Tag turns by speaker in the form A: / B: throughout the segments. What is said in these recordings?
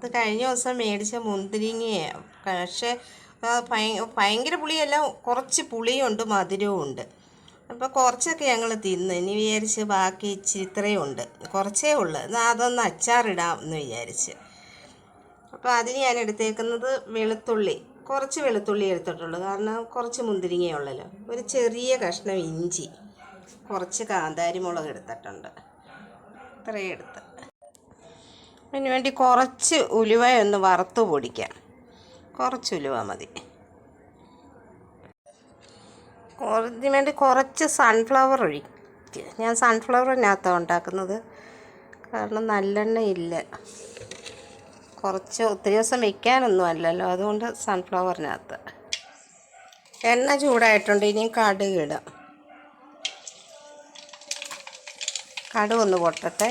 A: ഇത് കഴിഞ്ഞ ദിവസം മേടിച്ച മുന്തിരിങ്ങയാണ് പക്ഷേ ഭയങ്കര പുളിയല്ല കുറച്ച് പുളിയുണ്ട് മധുരവും ഉണ്ട്. അപ്പോൾ കുറച്ചൊക്കെ ഞങ്ങൾ തിന്ന്. ഇനി വിചാരിച്ച് ബാക്കി ഇച്ചിരി ഇത്രയും ഉണ്ട്. കുറച്ചേ ഉള്ളൂ. എന്നാൽ അതൊന്ന് അച്ചാറിടാം എന്ന് വിചാരിച്ച്. അപ്പോൾ അതിന് ഞാൻ എടുത്തേക്കുന്നത് വെളുത്തുള്ളി. കുറച്ച് വെളുത്തുള്ളി എടുത്തിട്ടുള്ളൂ. കാരണം കുറച്ച് മുന്തിരിങ്ങയുള്ളല്ലോ ഒരു ചെറിയ കഷ്ണം ഇഞ്ചി. കുറച്ച് കാന്താരി മുളക് എടുത്തിട്ടുണ്ട്. ഇത്രയും എടുത്ത്. അതിന് വേണ്ടി കുറച്ച് ഉലുവ ഒന്ന് വറുത്ത് പൊടിക്കാം. കുറച്ച് ഉലുവ മതി. ഇതിന് വേണ്ടി കുറച്ച് സൺഫ്ലവർ ഒഴിക്കുക ഞാൻ സൺഫ്ലവറിനകത്താണ് ഉണ്ടാക്കുന്നത്. കാരണം നല്ലെണ്ണ ഇല്ല. കുറച്ച് ഒത്തിരി ദിവസം വെക്കാനൊന്നും അല്ലല്ലോ. അതുകൊണ്ട് സൺഫ്ലവറിനകത്ത് എണ്ണ ചൂടായിട്ടുണ്ട്. ഇനിയും കടുക് ഇടാം. കടുക് ഒന്ന് പൊട്ടട്ടെ.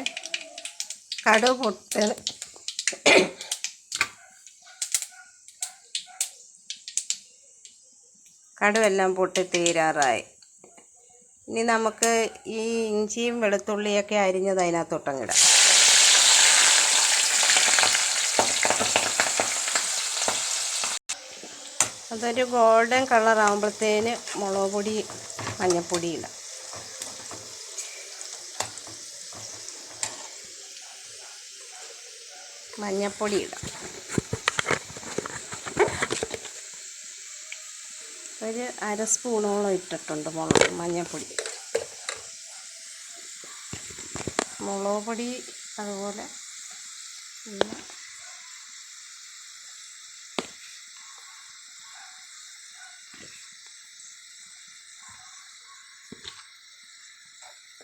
A: കടുക് പൊട്ട് കടുവെല്ലാം പൊട്ടി തീരാറായി. ഇനി നമുക്ക് ഈ ഇഞ്ചിയും വെളുത്തുള്ളിയൊക്കെ അരിഞ്ഞത് അതിനകത്തൊട്ടങ്ങിടാം അതൊരു ഗോൾഡൻ കളർ ആകുമ്പോഴത്തേന് മുളക് പൊടി മഞ്ഞൾപ്പൊടി ഇടാം. മഞ്ഞൾപ്പൊടി ഇടാം. ഒരു അര സ്പൂണോളം ഇട്ടിട്ടുണ്ട് മുളക് മഞ്ഞൾപ്പൊടി മുളക് പൊടി അതുപോലെ പിന്നെ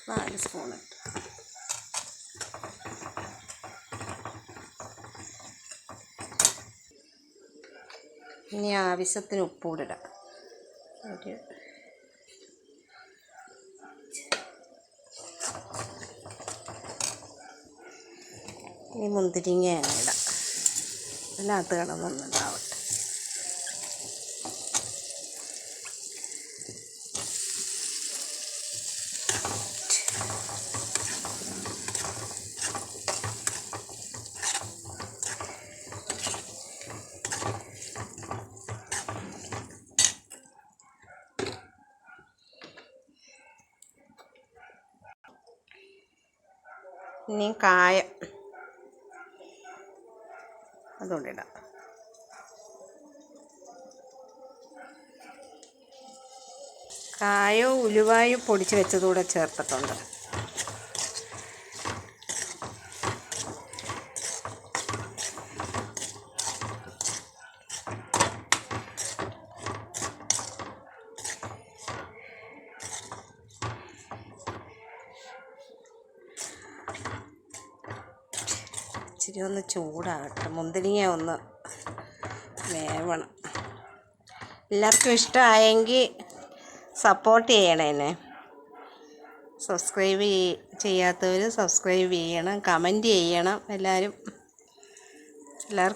A: നാല് സ്പൂൺ ഇട്ട്. ഇനി ആവശ്യത്തിന് ഉപ്പൂടിടാം ഒരു ഇനി മുന്തിരിങ്ങ ഇടാം. അതിനകത്ത് കിടന്നൊന്നുണ്ടാവട്ടെ ഇനി കായ. അതുകൊണ്ട് ഇടാം. കായോ ഉലുവായോ പൊടിച്ച് വെച്ചതുകൂടെ ചേർത്തിട്ടുണ്ട്. ഇച്ചിരി ഒന്ന് ചൂടാകട്ടെ. മുന്തിരിങ്ങ ഒന്ന് വേവണം. എല്ലാവർക്കും ഇഷ്ടമായെങ്കിൽ സപ്പോർട്ട് ചെയ്യണേനെ സബ്സ്ക്രൈബ് ചെയ്യാത്തവർ സബ്സ്ക്രൈബ് ചെയ്യണം കമന്റ് ചെയ്യണം എല്ലാവരും. എല്ലാവർക്കും